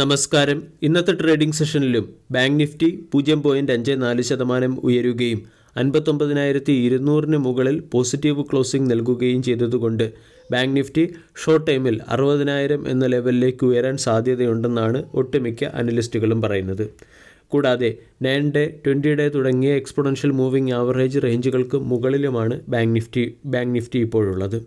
നമസ്കാരം. ഇന്നത്തെ ട്രേഡിംഗ് സെഷനിലും ബാങ്ക് നിഫ്റ്റി പൂജ്യം പോയിന്റ് അഞ്ച് നാല് ശതമാനം ഉയരുകയും അൻപത്തൊമ്പതിനായിരത്തി ഇരുന്നൂറിന് മുകളിൽ പോസിറ്റീവ് ക്ലോസിംഗ് നൽകുകയും ചെയ്തതുകൊണ്ട് ബാങ്ക് നിഫ്റ്റി ഷോർട്ട് ടൈമിൽ അറുപതിനായിരം എന്ന ലെവലിലേക്ക് ഉയരാൻ സാധ്യതയുണ്ടെന്നാണ് ഒട്ടുമിക്ക അനലിസ്റ്റുകളും പറയുന്നത്. കൂടാതെ നയൻ ഡേ ട്വന്റി ഡേ തുടങ്ങിയ എക്സ്പൊണൻഷ്യൽ മൂവിംഗ് ആവറേജ് റേഞ്ചുകൾക്ക് മുകളിലുമാണ് ബാങ്ക് നിഫ്റ്റി ബാങ്ക് നിഫ്റ്റി ഇപ്പോഴുള്ളത്.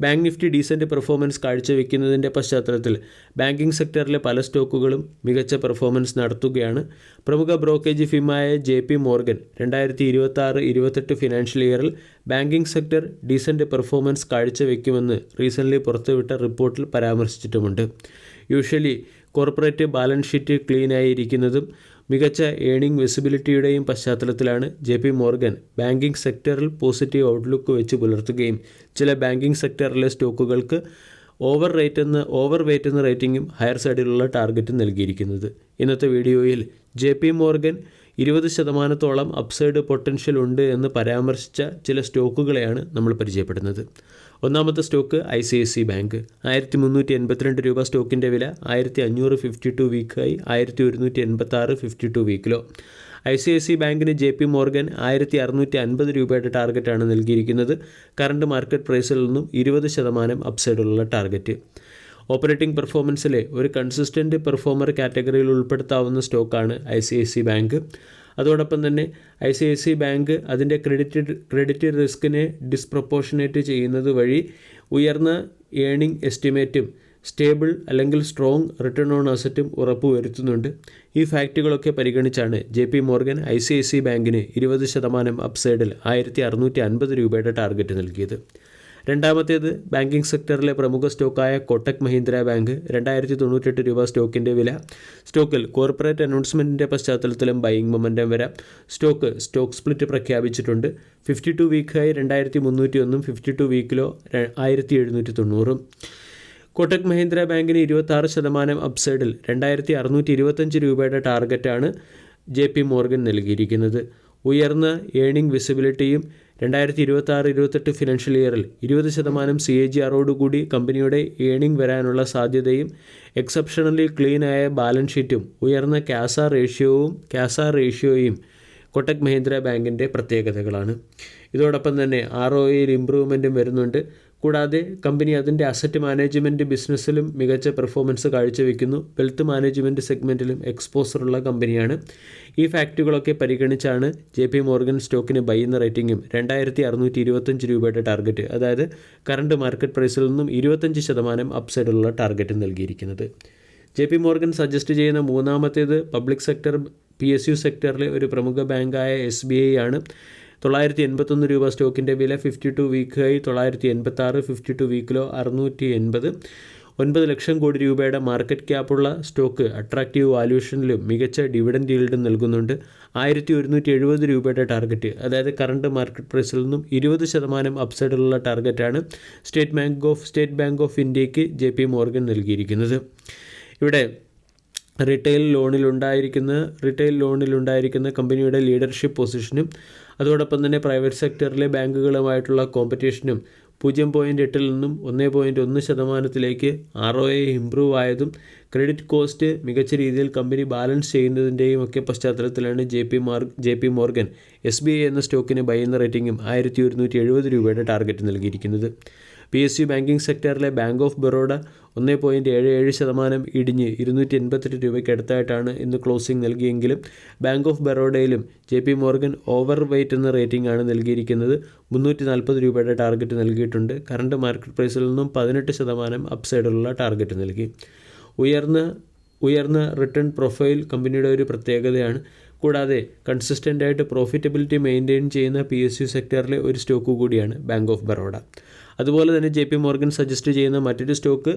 ബാങ്ക് നിഫ്റ്റി ഡീസന്റ് പെർഫോമൻസ് കാഴ്ചവെക്കുന്നതിന്റെ പശ്ചാത്തലത്തിൽ ബാങ്കിംഗ് സെക്ടറിലെ പല സ്റ്റോക്കുകളും മികച്ച പെർഫോമൻസ് നടത്തുകയാണ്. പ്രമുഖ ബ്രോക്കേജ് ഫിമായ ജെ പി മോർഗൻ രണ്ടായിരത്തി ഇരുപത്തി ആറ് ഇരുപത്തെട്ട് ഫിനാൻഷ്യൽ ഇയറിൽ ബാങ്കിംഗ് സെക്ടർ ഡീസന്റ് പെർഫോമൻസ് കാഴ്ചവെക്കുമെന്ന് റീസെന്റ്ലി പുറത്തുവിട്ട റിപ്പോർട്ടിൽ പരാമർശിച്ചിട്ടുമുണ്ട്. യൂഷ്വലി കോർപ്പറേറ്റ് ബാലൻസ് ഷീറ്റ് ക്ലീനായി ഇരിക്കുന്നതും മികച്ച ഏണിംഗ് വിസിബിലിറ്റിയുടെയും പശ്ചാത്തലത്തിലാണ് ജെ പി മോർഗൻ ബാങ്കിംഗ് സെക്ടറിൽ പോസിറ്റീവ് ഔട്ട്ലുക്ക് വെച്ച് പുലർത്തുകയും ചില ബാങ്കിംഗ് സെക്ടറിലെ സ്റ്റോക്കുകൾക്ക് ഓവർ റേറ്റ് എന്ന് ഓവർ വെയ്റ്റ് എന്ന റേറ്റിംഗും ഹയർ സൈഡിലുള്ള ടാർഗറ്റും നൽകിയിരിക്കുന്നത്. ഇന്നത്തെ വീഡിയോയിൽ ജെ പി മോർഗൻ ഇരുപത് ശതമാനത്തോളം അപ്സൈഡ് പൊട്ടൻഷ്യൽ ഉണ്ട് എന്ന് പരാമർശിച്ച ചില സ്റ്റോക്കുകളെയാണ് നമ്മൾ പരിചയപ്പെടുന്നത്. ഒന്നാമത്തെ stock I C I C bank. ആയിരത്തി മുന്നൂറ്റി എൺപത്തിരണ്ട് രൂപ സ്റ്റോക്കിന്റെ വില ആയിരത്തി അഞ്ഞൂറ് ഫിഫ്റ്റി ടു വീക്കായി ആയിരത്തി ഒരുന്നൂറ്റി എൺപത്തി ആറ് ഫിഫ്റ്റി ടു വീക്കിലോ ഐ സി ഐ സി ബാങ്കിന് ജെ പി മോർഗൻ ആയിരത്തി അറുന്നൂറ്റി അൻപത് രൂപയുടെ ടാർഗറ്റാണ് നൽകിയിരിക്കുന്നത്. കറണ്ട് മാർക്കറ്റ് പ്രൈസിൽ നിന്നും ഇരുപത് ശതമാനം അപ്സൈഡുള്ള ടാർഗറ്റ് ഓപ്പറേറ്റിംഗ് പെർഫോമൻസിലെ ഒരു കൺസിസ്റ്റന്റ് പെർഫോമർ കാറ്റഗറിയിൽ ഉൾപ്പെടുത്താവുന്ന സ്റ്റോക്കാണ് I C I C bank. അതോടൊപ്പം തന്നെ I C I C bank അതിന്റെ ക്രെഡിറ്റ് ക്രെഡിറ്റ് റിസ്കിനെ ഡിസ്പ്രപ്പോർഷനേറ്റ് ചെയ്യുന്നത് വഴി ഉയർന്ന ഏണിംഗ് എസ്റ്റിമേറ്റും സ്റ്റേബിൾ അല്ലെങ്കിൽ സ്ട്രോങ് റിട്ടേൺ ഓൺ അസറ്റും ഉറപ്പുവരുത്തുന്നുണ്ട്. ഈ ഫാക്റ്റുകളൊക്കെ പരിഗണിച്ചാണ് J P Morgan I C I C ബാങ്കിന് ഇരുപത് ശതമാനം അപ്സൈഡിൽ ആയിരത്തി അറുന്നൂറ്റി അൻപത് രൂപയുടെ ടാർഗറ്റ് നൽകിയത്. രണ്ടാമത്തേത് ബാങ്കിംഗ് സെക്ടറിലെ പ്രമുഖ സ്റ്റോക്കായ കോട്ടക് മഹീന്ദ്ര ബാങ്ക് രണ്ടായിരത്തി തൊണ്ണൂറ്റെട്ട് രൂപ സ്റ്റോക്കിന്റെ വില. സ്റ്റോക്കിൽ കോർപ്പറേറ്റ് അനൗൺസ്മെന്റിന്റെ പശ്ചാത്തലത്തിലും ബൈയിങ് മൊമെന്റം വരാം. സ്റ്റോക്ക് സ്റ്റോക്ക് സ്പ്ലിറ്റ് പ്രഖ്യാപിച്ചിട്ടുണ്ട്. ഫിഫ്റ്റി ടു വീക്കായി രണ്ടായിരത്തി മുന്നൂറ്റി ഒന്നും ഫിഫ്റ്റി ടു വീക്കിലോ ആയിരത്തി എഴുന്നൂറ്റി തൊണ്ണൂറും കോട്ടക് മഹീന്ദ്ര ബാങ്കിന് ഇരുപത്താറ് ശതമാനം അപ്സൈഡിൽ രണ്ടായിരത്തി അറുന്നൂറ്റി ഇരുപത്തഞ്ച് രൂപയുടെ ടാർഗറ്റാണ് ജെ പി മോർഗൻ നൽകിയിരിക്കുന്നത്. ഉയർന്ന ഏണിംഗ് വിസിബിലിറ്റിയും രണ്ടായിരത്തി ഇരുപത്തി ആറ് ഇരുപത്തെട്ട് ഫിനാൻഷ്യൽ ഇയറിൽ ഇരുപത് ശതമാനം സി എ ജി ആറോടുകൂടി കമ്പനിയുടെ ഏണിംഗ് വരാനുള്ള സാധ്യതയും എക്സെപ്ഷണലി ക്ലീനായ ബാലൻസ് ഷീറ്റും ഉയർന്ന ക്യാസ റേഷ്യോവും ക്യാസ റേഷ്യോയും കൊട്ടക് മഹീന്ദ്ര ബാങ്കിന്റെ പ്രത്യേകതകളാണ്. ഇതോടൊപ്പം തന്നെ ആർ ഒ യിൽ ഇമ്പ്രൂവ്മെന്റും വരുന്നുണ്ട്. കൂടാതെ കമ്പനി അതിന്റെ അസറ്റ് മാനേജ്മെന്റ് ബിസിനസ്സിലും മികച്ച പെർഫോമൻസ് കാഴ്ചവെക്കുന്നു. വെൽത്ത് മാനേജ്മെന്റ് സെഗ്മെന്റിലും എക്സ്പോസറുള്ള കമ്പനിയാണ്. ഈ ഫാക്റ്റുകളൊക്കെ പരിഗണിച്ചാണ് ജെ പി മോർഗൻ സ്റ്റോക്കിന് ബൈയുന്ന റേറ്റിംഗും രണ്ടായിരത്തി അറുന്നൂറ്റി ഇരുപത്തഞ്ച് രൂപയുടെ ടാർഗറ്റ് അതായത് കറണ്ട് മാർക്കറ്റ് പ്രൈസിൽ നിന്നും ഇരുപത്തഞ്ച് ശതമാനം അപ്സൈഡുള്ള ടാർഗറ്റ് നൽകിയിരിക്കുന്നത്. ജെ പി മോർഗൻ സജസ്റ്റ് ചെയ്യുന്ന മൂന്നാമത്തേത് public sector P S U സെക്ടറിലെ ഒരു പ്രമുഖ ബാങ്കായ എസ് ബി ഐ ആണ്. തൊള്ളായിരത്തി എൺപത്തൊന്ന് രൂപ സ്റ്റോക്കിന്റെ വില ഫിഫ്റ്റി ടു വീക്കായി തൊള്ളായിരത്തി എൺപത്താറ് ഫിഫ്റ്റി ടു വീക്കിലോ അറുന്നൂറ്റി എൺപത് ഒൻപത് ലക്ഷം കോടി രൂപയുടെ മാർക്കറ്റ് ക്യാപ്പുള്ള സ്റ്റോക്ക് അട്രാക്റ്റീവ് വാല്യൂഷനിലും മികച്ച ഡിവിഡൻഡ് ഈൽഡും നൽകുന്നുണ്ട്. ആയിരത്തി ഒരുന്നൂറ്റി എഴുപത് രൂപയുടെ ടാർഗറ്റ് അതായത് കറണ്ട് മാർക്കറ്റ് പ്രൈസിൽ നിന്നും ഇരുപത് ശതമാനം അപ്സൈഡിലുള്ള ടാർഗറ്റാണ് State Bank of State Bank of ഇന്ത്യയ്ക്ക് ജെ പി മോർഗൻ നൽകിയിരിക്കുന്നത്. ഇവിടെ റീറ്റെയിൽ ലോണിലുണ്ടായിരിക്കുന്ന റീറ്റെയിൽ ലോണിലുണ്ടായിരിക്കുന്ന കമ്പനിയുടെ ലീഡർഷിപ്പ് പൊസിഷനും അതോടൊപ്പം തന്നെ പ്രൈവറ്റ് സെക്ടറിലെ ബാങ്കുകളുമായിട്ടുള്ള കോമ്പറ്റീഷനും പൂജ്യം പോയിന്റ് എട്ടിൽ നിന്നും ഒന്ന് പോയിന്റ് ഒന്ന് ശതമാനത്തിലേക്ക് ആർ ഒ എ ഇമ്പ്രൂവ് ആയതും ക്രെഡിറ്റ് കോസ്റ്റ് മികച്ച രീതിയിൽ കമ്പനി ബാലൻസ് ചെയ്യുന്നതിന്റെയും ഒക്കെ പശ്ചാത്തലത്തിലാണ് J P Mar J P Morgan S B I എന്ന സ്റ്റോക്കിന് ബൈ എന്ന റേറ്റിംഗും ആയിരത്തി ഒരുന്നൂറ്റി എഴുപത് രൂപയുടെ ടാർഗറ്റ് നൽകിയിരിക്കുന്നത്. പി എസ് യു ബാങ്കിംഗ് സെക്ടറിലെ ബാങ്ക് ഓഫ് ബറോഡ ഒന്ന് പോയിന്റ് ഏഴ് ഏഴ് ശതമാനം ഇടിഞ്ഞ് ഇരുന്നൂറ്റി എൺപത്തെട്ട് രൂപയ്ക്ക് അടുത്തായിട്ടാണ് ഇന്ന് ക്ലോസിംഗ് നൽകിയെങ്കിലും bank of ബറോഡയിലും J P Morgan over weight എന്ന റേറ്റിംഗ് ആണ് നൽകിയിരിക്കുന്നത്. മുന്നൂറ്റി നാൽപ്പത് രൂപയുടെ ടാർഗറ്റ് നൽകിയിട്ടുണ്ട്. കറണ്ട് മാർക്കറ്റ് പ്രൈസിൽ നിന്നും പതിനെട്ട് ശതമാനം അപ്സൈഡുള്ള ടാർഗറ്റ് നൽകി. ഉയർന്ന ഉയർന്ന റിട്ടേൺ പ്രൊഫൈൽ കമ്പനിയുടെ ഒരു പ്രത്യേകതയാണ്. കൂടാതെ കൺസിസ്റ്റന്റ് ആയിട്ട് പ്രോഫിറ്റബിലിറ്റി മെയിന്റെയിൻ ചെയ്യുന്ന പി എസ് യു സെക്ടറിലെ ഒരു സ്റ്റോക്ക് കൂടിയാണ് ബാങ്ക് ഓഫ് ബറോഡ. അതുപോലെ തന്നെ ജെ പി മോർഗൻ സജസ്റ്റ് ചെയ്യുന്ന മറ്റൊരു stock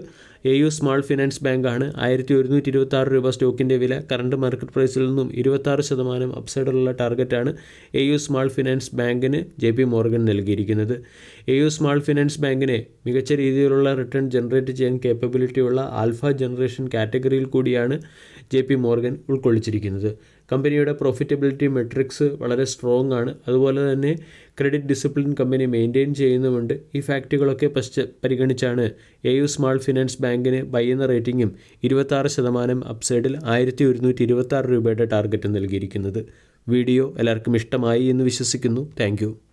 A U small finance ബാങ്കാണ്. ആയിരത്തി ഒരുന്നൂറ്റി ഇരുപത്താറ് രൂപ സ്റ്റോക്കിന്റെ വില. കറണ്ട് മാർക്കറ്റ് പ്രൈസിൽ നിന്നും ഇരുപത്താറ് ശതമാനം അപ്സൈഡിലുള്ള ടാർഗറ്റാണ് എ യു സ്മാൾ ഫിനാൻസ് ബാങ്കിന് ജെ പി മോർഗൻ നൽകിയിരിക്കുന്നത്. എ യു സ്മാൾ ഫിനാൻസ് ബാങ്കിനെ മികച്ച രീതിയിലുള്ള റിട്ടേൺ ജനറേറ്റ് ചെയ്യാൻ കേപ്പബിലിറ്റിയുള്ള ആൽഫ ജനറേഷൻ കാറ്റഗറിയിൽ കൂടിയാണ് ജെ പി മോർഗൻ ഉൾക്കൊള്ളിച്ചിരിക്കുന്നത്. കമ്പനിയുടെ പ്രോഫിറ്റബിലിറ്റി മെട്രിക്സ് വളരെ സ്ട്രോങ് ആണ്. അതുപോലെ തന്നെ ക്രെഡിറ്റ് ഡിസിപ്ലിൻ കമ്പനി മെയിന്റെയിൻ ചെയ്യുന്നുമുണ്ട്. ഈ ഫാക്ടുകളൊക്കെ പശ്ച പരിഗണിച്ചാണ് എ യു സ്മാൾ ഫിനാൻസ് ബാങ്കിന് ബൈ റേറ്റിംഗും ഇരുപത്താറ് ശതമാനം അപ്സൈഡിൽ ആയിരത്തി ഒരുന്നൂറ്റി ഇരുപത്താറ് രൂപയുടെ ടാർഗറ്റ് നൽകിയിരിക്കുന്നത്. വീഡിയോ എല്ലാവർക്കും ഇഷ്ടമായി എന്ന് വിശ്വസിക്കുന്നു. താങ്ക്